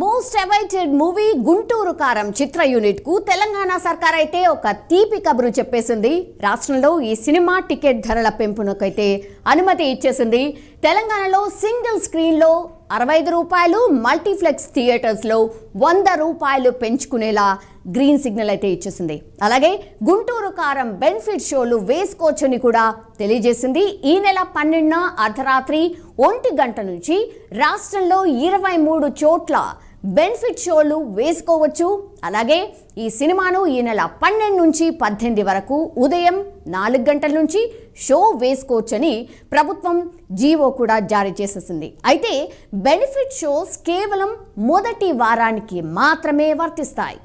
Most awaited movie Guntur కారం చిత్ర యూనిట్కు తెలంగాణ సర్కార్ అయితే ఒక తీపి కబురు చెప్పేసింది రాష్ట్రంలో ఈ సినిమా టికెట్ ధరల పెంపునకైతే అనుమతి ఇచ్చేసింది. తెలంగాణలో సింగిల్ స్క్రీన్లో అరవై ఐదు రూపాయలు మల్టీప్లెక్స్ థియేటర్స్లో వంద రూపాయలు పెంచుకునేలా గ్రీన్ సిగ్నల్ అయితే ఇచ్చేసింది. అలాగే గుంటూరు కారం బెనిఫిట్ షోలు వేసుకోవచ్చని కూడా తెలియజేసింది. ఈ నెల పన్నెండున అర్ధరాత్రి ఒంటి గంట నుంచి రాష్ట్రంలో ఇరవై మూడు చోట్ల బెనిఫిట్ షోలు వేసుకోవచ్చు. అలాగే ఈ సినిమాను ఈ నెల పన్నెండు నుంచి పద్దెనిమిది వరకు ఉదయం నాలుగు గంటల నుంచి షో వేసుకోవచ్చని ప్రభుత్వం జీవో కూడా జారీ చేసేసింది. అయితే బెనిఫిట్ షోస్ కేవలం మొదటి వారానికి మాత్రమే వర్తిస్తాయి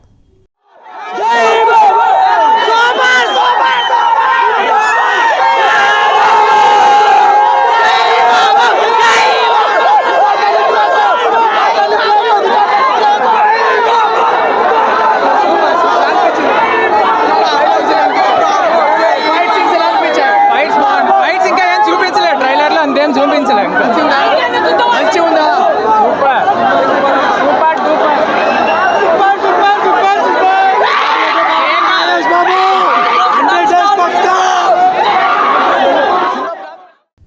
ఫైట్స్ బాగుంది ఫైట్స్ ఇంకా ఏం చూపించలేదు ట్రైలర్లో అంతేం చూపించలేదు ఇంకా మంచిగా ఉందా super super duper super super super super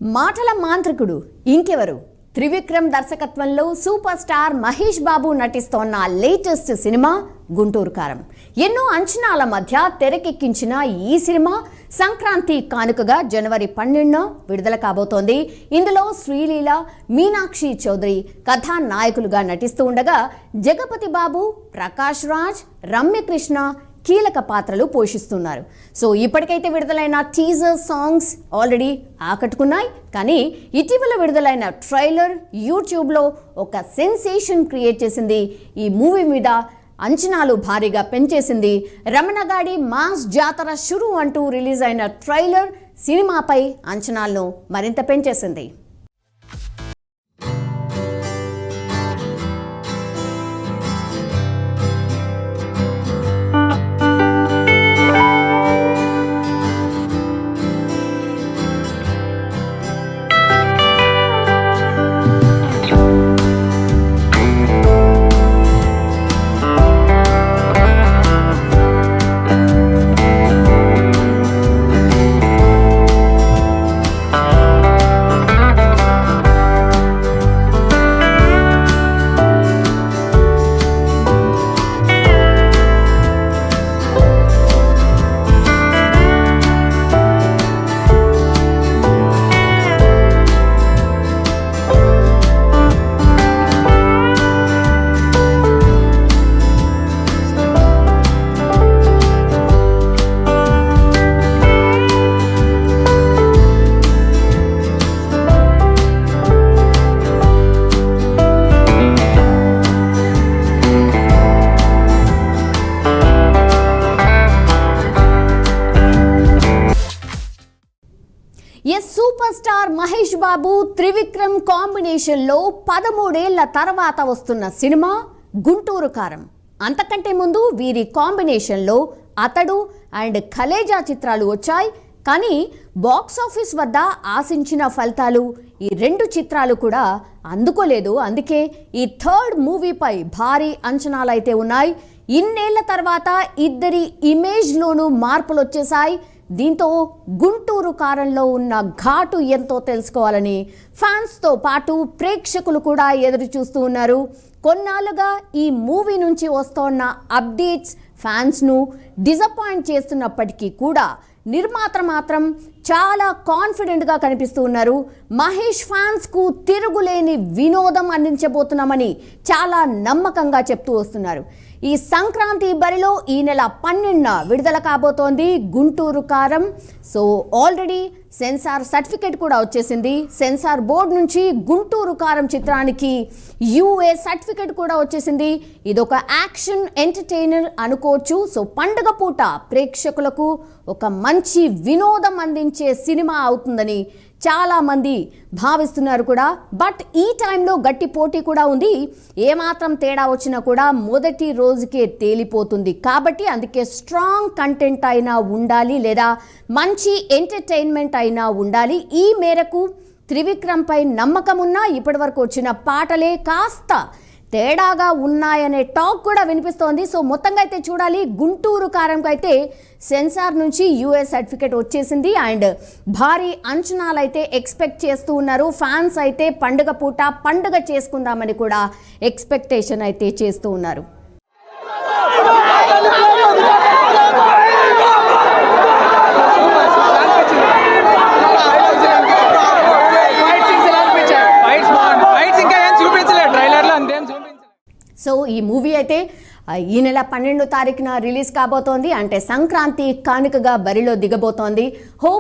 మాటల మాంత్రికుడు ఇంకెవరు? త్రివిక్రమ్ దర్శకత్వంలో సూపర్ స్టార్ మహేష్ బాబు నటిస్తోన్న లేటెస్ట్ సినిమా గుంటూరు కారం ఎన్నో అంచనాల మధ్య తెరకెక్కించిన ఈ సినిమా సంక్రాంతి కానుకగా జనవరి పన్నెండున విడుదల కాబోతోంది. ఇందులో శ్రీలీల మీనాక్షి చౌదరి కథానాయకులుగా నటిస్తూ ఉండగా జగపతి బాబు ప్రకాష్ రాజ్ రమ్యకృష్ణ కీలక పాత్రలు పోషిస్తున్నారు. సో ఇప్పటికైతే విడుదలైన టీజర్ సాంగ్స్ ఆల్రెడీ ఆకట్టుకున్నాయి. కానీ ఇటీవల విడుదలైన ట్రైలర్ యూట్యూబ్లో ఒక సెన్సేషన్ క్రియేట్ చేసింది. ఈ మూవీ మీద అంచనాలు భారీగా పెంచేసింది. రమణగాడి మాస్ జాతర షురు అంటూ రిలీజ్ అయిన ట్రైలర్ సినిమాపై అంచనాలను మరింత పెంచేసింది. Yes super star Mahesh Babu Trivikram కాంబినేషన్లో పదమూడేళ్ళ తర్వాత వస్తున్న సినిమా గుంటూరు కారం. అంతకంటే ముందు వీరి కాంబినేషన్లో అతడు అండ్ ఖలేజా చిత్రాలు వచ్చాయి కానీ బాక్స్ ఆఫీస్ వద్ద ఆశించిన ఫలితాలు ఈ రెండు చిత్రాలు కూడా అందుకోలేదు. అందుకే ఈ థర్డ్ మూవీపై భారీ అంచనాలు అయితే ఉన్నాయి. ఇన్నేళ్ళ తర్వాత ఇద్దరి ఇమేజ్లోనూ మార్పులు వచ్చేసాయి దీంతో గుంటూరు కారంలో ఉన్న ఘాటు ఎంతో తెలుసుకోవాలని ఫ్యాన్స్తో పాటు ప్రేక్షకులు కూడా ఎదురు చూస్తూ ఉన్నారు. కొన్నాళ్ళుగా ఈ మూవీ నుంచి వస్తోన్న అప్డేట్స్ ఫ్యాన్స్ను డిసప్పాయింట్ చేస్తున్నప్పటికీ కూడా నిర్మాత మాత్రం చాలా కాన్ఫిడెంట్గా కనిపిస్తూ ఉన్నారు. మహేష్ ఫ్యాన్స్కు తిరుగులేని వినోదం అందించబోతున్నామని చాలా నమ్మకంగా చెప్తూ వస్తున్నారు. ఈ సంక్రాంతి బరిలో ఈ నెల పన్నెండున విడుదల కాబోతోంది గుంటూరు కారం. సో ఆల్రెడీ సెన్సార్ సర్టిఫికేట్ కూడా వచ్చేసింది. సెన్సార్ బోర్డు నుంచి గుంటూరు కారం చిత్రానికి యూఏ సర్టిఫికేట్ కూడా వచ్చేసింది. ఇదొక యాక్షన్ ఎంటర్టైనర్ అనుకోవచ్చు. సో పండుగ పూట ప్రేక్షకులకు ఒక మంచి వినోదం అందించే సినిమా అవుతుందని చాలామంది భావిస్తున్నారు కూడా. బట్ ఈ టైంలో గట్టి పోటీ కూడా ఉంది. ఏమాత్రం తేడా వచ్చినా కూడా మొదటి రోజుకే తేలిపోతుంది. కాబట్టి అందుకే స్ట్రాంగ్ కంటెంట్ అయినా ఉండాలి లేదా మంచి ఎంటర్టైన్మెంట్ అయినా ఉండాలి. ఈ మేరకు త్రివిక్రమ్పై నమ్మకం ఉన్నా ఇప్పటివరకు వచ్చిన పాటలే కాస్త తేడాగా ఉన్నాయనే టాక్ కూడా వినిపిస్తోంది. సో మొత్తంగా అయితే చూడాలి గుంటూరు కారంకు అయితే సెన్సార్ నుంచి యూఎస్ సర్టిఫికేట్ వచ్చేసింది. అండ్ భారీ అంచనాలు అయితే ఎక్స్పెక్ట్ చేస్తూ ఉన్నారు. ఫ్యాన్స్ అయితే పండుగ పూట పండుగ చేసుకుందామని కూడా ఎక్స్పెక్టేషన్ అయితే చేస్తూ ఉన్నారు. సో ఈ మూవీ అయితే ఈ నెల పన్నెండో తారీఖున రిలీజ్ కాబోతోంది. అంటే సంక్రాంతి కానుకగా బరిలో దిగబోతోంది. హోప్